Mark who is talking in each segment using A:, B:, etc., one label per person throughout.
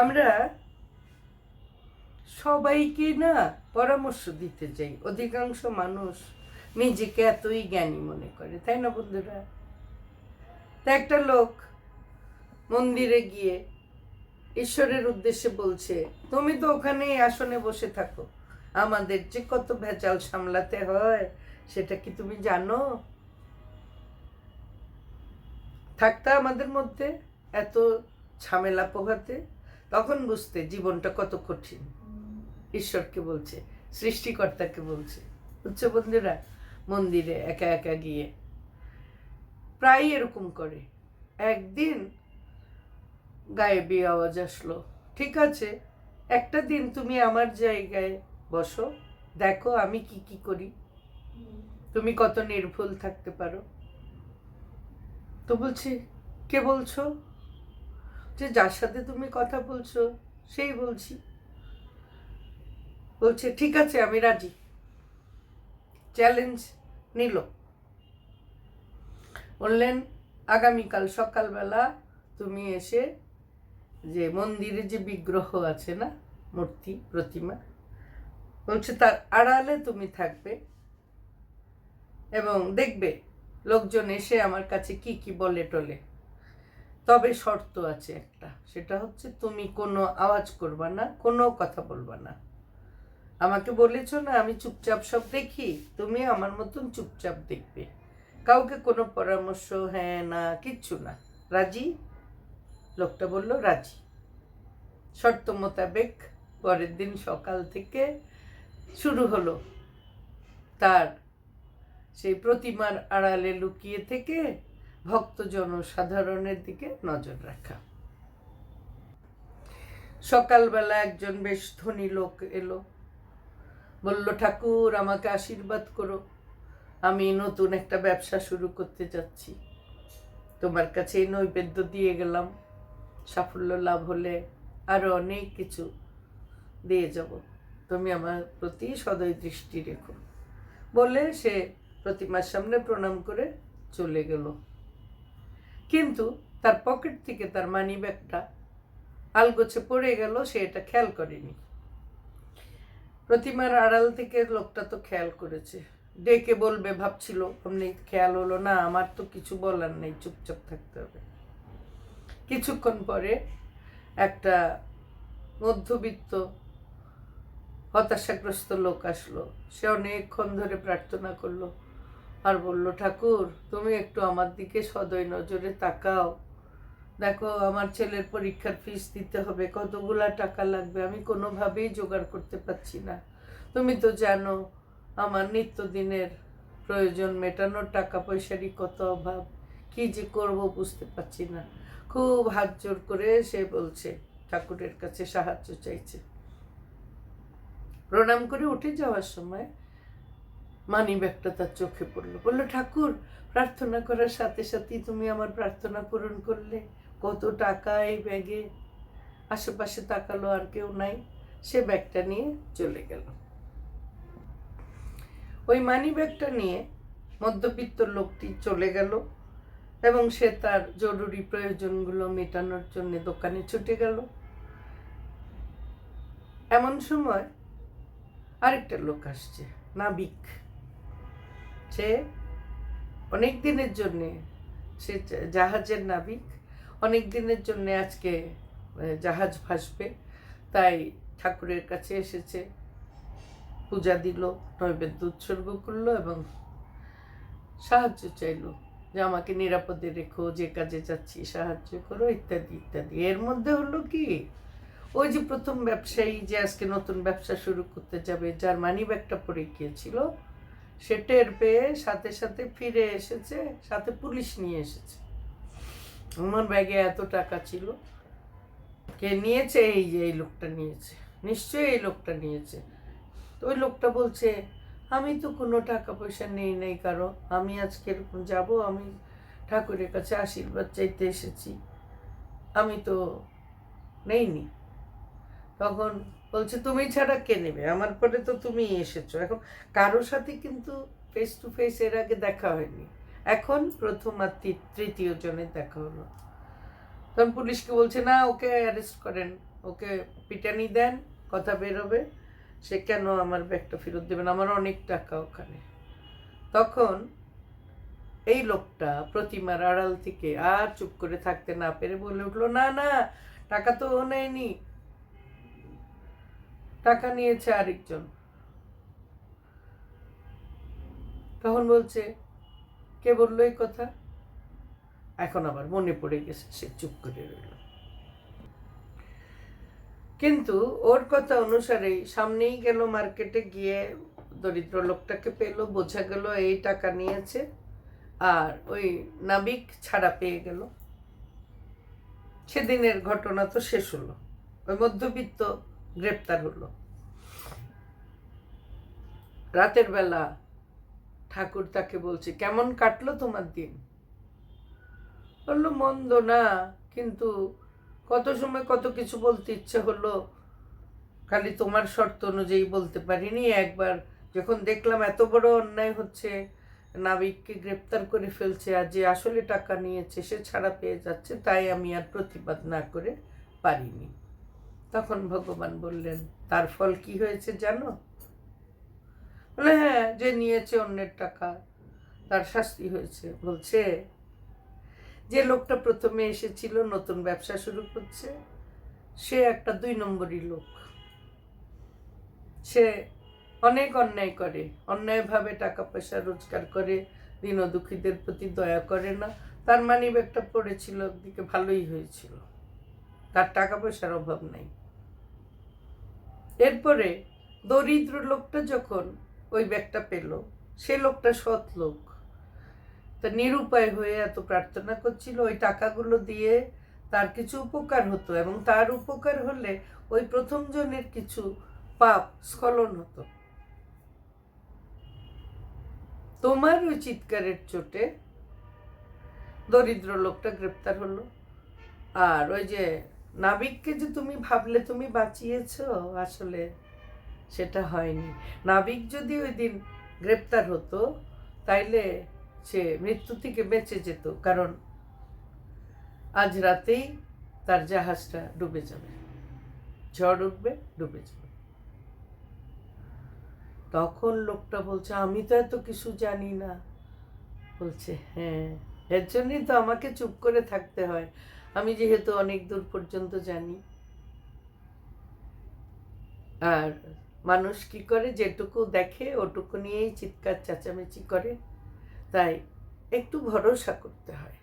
A: আমরা সবাইকে না পরামর্শ দিতে চাই। অধিকাংশ মানুষ নিজেকে এতই জ্ঞানী মনে করে, তাই না বন্ধুরা? তা একটা লোক মন্দিরে গিয়ে ঈশ্বরের উদ্দেশ্যে বলছে, তুমি তো ওখানে আসনে বসে থাকো। আমাদের যে কত ভেজাল সামলাতে হয়, সেটা কি তুমি জানো? থাকতা আমাদের মধ্যে এত ঝামেলা পোহাতে তখন বুঝতে জীবনটা কত কঠিন। ঈশ্বরকে বলছে, সৃষ্টিকর্তাকে বলছে। উচ্চ বন্ধুরা? মন্দিরে একা একা গিয়ে। প্রায় এরকম করে। একদিন গায়েবী আওয়াজ আসলো। ঠিক আছে, একটা দিন তুমি আমার জায়গায় বসো, দেখো আমি কি কি করি। তুমি কত নির্ভুল থাকতে পারো। তো বলছি, কে বলছো? যে যার সাথে তুমি কথা বলছো, সেই বলছি। বলছে, ঠিক আছে, আমি রাজি। চ্যালেঞ্জ নিল। বললেন, আগামীকাল সকালবেলা তুমি এসে যে মন্দিরে যে বিগ্রহ আছে না, মূর্তি, প্রতিমা, বলছে, তার আড়ালে তুমি থাকবে এবং দেখবে লোকজন এসে আমার কাছে কি কি বলে টলে তবে শর্ত আছে একটা। সেটা হচ্ছে তুমি কোনো আওয়াজ করবা না, কোনো কথা বলবা না। আমাকে বলেছ না, আমি চুপচাপ সব দেখি, তুমি আমার মতন চুপচাপ দেখবে। কাউকে কোনো পরামর্শ হ্যাঁ না, কিচ্ছু না। রাজি? লোকটা বলল, রাজি। শর্ত মোতাবেক পরের দিন সকাল থেকে শুরু হলো। তার সেই প্রতিমার আড়ালে লুকিয়ে থেকে ভক্ত জনসাধারণের দিকে নজর রাখা। সকালবেলা একজন বেশ ধনী লোক এলো। বলল, ঠাকুর, আমাকে আশীর্বাদ করো। আমি নতুন একটা ব্যবসা শুরু করতে যাচ্ছি। তোমার কাছে এই নৈবেদ্য দিয়ে গেলাম। সাফল্য লাভ হলে আরও অনেক কিছু দিয়ে যাব। তুমি আমার প্রতি সদয় দৃষ্টি রেখো। বলে সে প্রতিমার সামনে প্রণাম করে চলে গেল। কিন্তু তার পকেট থেকে তার মানি ব্যাগটা আলগোছে পড়ে গেল, সে এটা খেয়াল করেনি। প্রতিমার আড়াল থেকে লোকটা তো খেয়াল করেছে। ডেকে বলবে, ভাবছিল, অমনি খেয়াল হলো না, আমার তো কিছু বলার নেই, চুপচাপ থাকতে হবে। কিছুক্ষণ পরে একটা মধ্যবিত্ত, হতাশাগ্রস্ত লোক আসলো। সে অনেকক্ষণ ধরে প্রার্থনা করল আর বলল, ঠাকুর, তুমি একটু আমার দিকে সদয় নজরে তাকাও। দেখো, আমার ছেলের পরীক্ষার ফিস দিতে হবে। কতগুলা টাকা লাগবে? আমি কোনোভাবেই জোগাড় করতে পারছি না। তুমি তো জানো, আমার নিত্যদিনের প্রয়োজন মেটানোর টাকা পয়সারই কত অভাব। কি যে করব বুঝতে পারছি না। খুব হাত জোর করে সে বলছে, ঠাকুরের কাছে সাহায্য চাইছে। প্রণাম করে উঠে যাওয়ার সময় মানি ব্যাগটা তার চোখে পড়ল। বলল, ঠাকুর, প্রার্থনা করার সাথে সাথেই তুমি আমার প্রার্থনা পূরণ করলে। কত টাকা এই ব্যাগে? আশেপাশে তাকালো আর কেউ নাই। সে ব্যাগটা নিয়ে চলে গেল। ওই মানি ব্যাগটা নিয়ে মধ্যবিত্ত লোকটি চলে গেল এবং সে তার জরুরি প্রয়োজনগুলো মেটানোর জন্য দোকানে ছুটে গেল। এমন সময় আরেকটা লোক আসছে, নাবিক। সে অনেক দিনের জন্যে, সে জাহাজের নাবিক। অনেক দিনের জন্যে আজকে জাহাজ ভাসবে। তাই ঠাকুরের কাছে এসেছে। পূজা দিল, নৈবেদ্য উৎসর্গ করল এবং সাহায্য চাইলো যে আমাকে নিরাপদে রেখো, যে কাজে যাচ্ছি সাহায্য করো, ইত্যাদি ইত্যাদি। এর মধ্যে হলো কি? ওই যে প্রথম ব্যবসায়ী যে আজকে নতুন ব্যবসা শুরু করতে যাবে, যার মানি ব্যাগটা পড়ে গিয়েছিল সে টের পেয়ে সাথে সাথে ফিরে এসেছে, সাথে পুলিশ নিয়ে এসেছে। আমার ব্যাগে এত টাকা ছিল, কে নিয়েছে? এই যে এই লোকটা নিয়েছে। নিশ্চয়ই এই লোকটা নিয়েছে। তো ওই লোকটা বলছে, আমি তো কোনো টাকা পয়সা নেই নেই কারও। আমি আজকে এরকম যাব, আমি ঠাকুরের কাছে আশীর্বাদ চাইতে এসেছি। আমি তো নেইনি। তখন বলছে, তুমি ছাড়া কে নেবে? আমার পরে তো তুমি এসেছ। এখন কারোর সাথে কিন্তু ফেস টু ফেস এর আগে দেখা হয়নি। এখন প্রথম আর তৃতীয় জনের দেখা হলো। তখন পুলিশকে বলছে, না, ওকে অ্যারেস্ট করেন। ওকে পিটানি দেন, কথা বেরোবে। সে কেন আমার ব্যাগটা ফেরত দেবেন আমার অনেক টাকা ওখানে। তখন এই লোকটা প্রতিমার আড়াল থেকে আর চুপ করে থাকতে না পেরে বলে উঠল, না না, টাকা তো ও নেয়নি। টাকা নিয়েছে আরেকজন। তখন বলছে, কে বলল এই কথা? এখন আবার মনে পড়ে গেছে, সে চুপ করে রইল। কিন্তু ওর কথা অনুসারেই সামনেই গেল মার্কেটে গিয়ে দরিদ্র লোকটাকে পেল, বোঝা গেল এই টাকা নিয়েছে আর ওই নাবিক ছাড়া পেয়ে গেল। সেদিনের ঘটনা তো শেষ হলো। ওই মধ্যবিত্ত গ্রেপ্তার হলো। রাতের বেলা ঠাকুর তাকে বলছে, কেমন কাটলো তোমার দিন? বলল, মন্দ না, কিন্তু কত সময় কত কিছু বলতে ইচ্ছে হলো। খালি তোমার শর্ত অনুযায়ী বলতে পারিনি। একবার যখন দেখলাম এত বড় অন্যায় হচ্ছে, নাবিককে গ্রেপ্তার করে ফেলছে আর যে আসলে টাকা নিয়েছে, সে ছাড়া পেয়ে যাচ্ছে, তাই আমি আর প্রতিবাদ না করে পারিনি। তখন ভগবান বললেন, তার ফল কি হয়েছে জানো? বলে হ্যাঁ যে নিয়েছে অন্যের টাকা, তার শাস্তি হয়েছে। বলছে, যে লোকটা প্রথমে এসেছিল, নতুন ব্যবসা শুরু করছে, সে একটা দুই নম্বরই লোক। সে অনেক অন্যায় করে, অন্যায়ভাবে টাকা পয়সা রোজগার করে দিন দুঃখীদের প্রতি দয়া করে না, তার মানি ব্যাগটা পড়েছিল একদিকে ভালোই হয়েছিল। তার টাকা পয়সার অভাব নাই। এরপরে দরিদ্র লোকটা যখন ওই ব্যাগটা পেল, সে লোকটা সৎ লোক। তা নিরুপায় হয়ে এত প্রার্থনা করছিল, ওই টাকাগুলো দিয়ে তার কিছু উপকার হতো এবং তার উপকার হলে ওই প্রথম জনের কিছু পাপ স্খলন হতো। তোমার ওই চিৎকারের চোটে দরিদ্র লোকটা গ্রেপ্তার হলো। আর ওই যে নাবিককে যে তুমি ভাবলে তুমি বাঁচিয়েছ, আসলে সেটা হয়নি। নাবিক যদি ওই দিন গ্রেপ্তার হতো, তাইলে সে মৃত্যু থেকে বেঁচে যেত, কারণ আজ রাতেই তার জাহাজটা ডুবে যাবে। ঝড় উঠবে, ডুবে যাবে। তখন লোকটা বলছে, আমি তো এত কিছু জানি না। বলছে হ্যাঁ এর জন্যই তো আমাকে চুপ করে থাকতে হয়। আমি যেহেতু অনেক দূর পর্যন্ত জানি। আর মানুষ কি করে? যেটুকু দেখে, ওটুকু নিয়েই চিৎকার, চেঁচামেচি করে। তাই একটু ভরসা করতে হয়।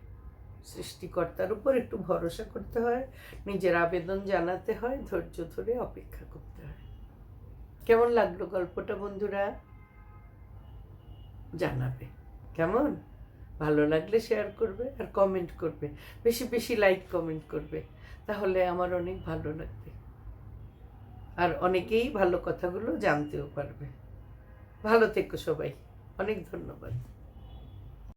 A: সৃষ্টিকর্তার উপর একটু ভরসা করতে হয়। নিজের আবেদন জানাতে হয়। ধৈর্য ধরে অপেক্ষা করতে হয়। কেমন লাগল গল্পটা বন্ধুরা? জানাবে। কেমন? ভালো লাগলে শেয়ার করবে আর কমেন্ট করবে। বেশি বেশি লাইক কমেন্ট করবে। তাহলে আমার অনেক ভালো লাগবে। আর অনেকেই ভালো কথাগুলো জানতেও পারবে। ভালো থেকো সবাই। অনেক ধন্যবাদ।